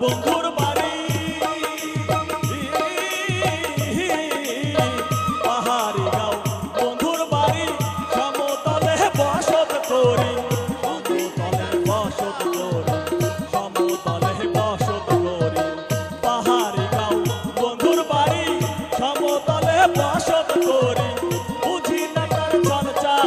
বন্ধুর বাড়ি। পাহাড়ি গাঁও, বন্ধুর বাড়ি। সমতলে বসত করি। সমতলে বসত করি। সমতলে বসত করি। পাহাড়ি গাঁও, বন্ধুর বাড়ি। সমতলে বসত করি। বুঝি না তার ছল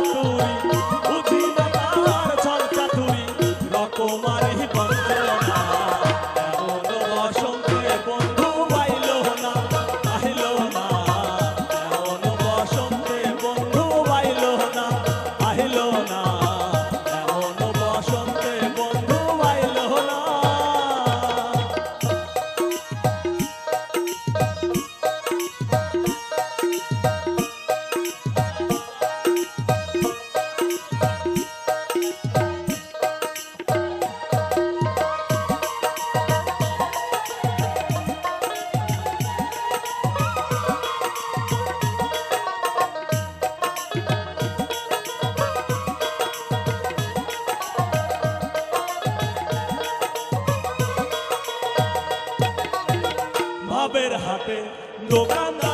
Go. van a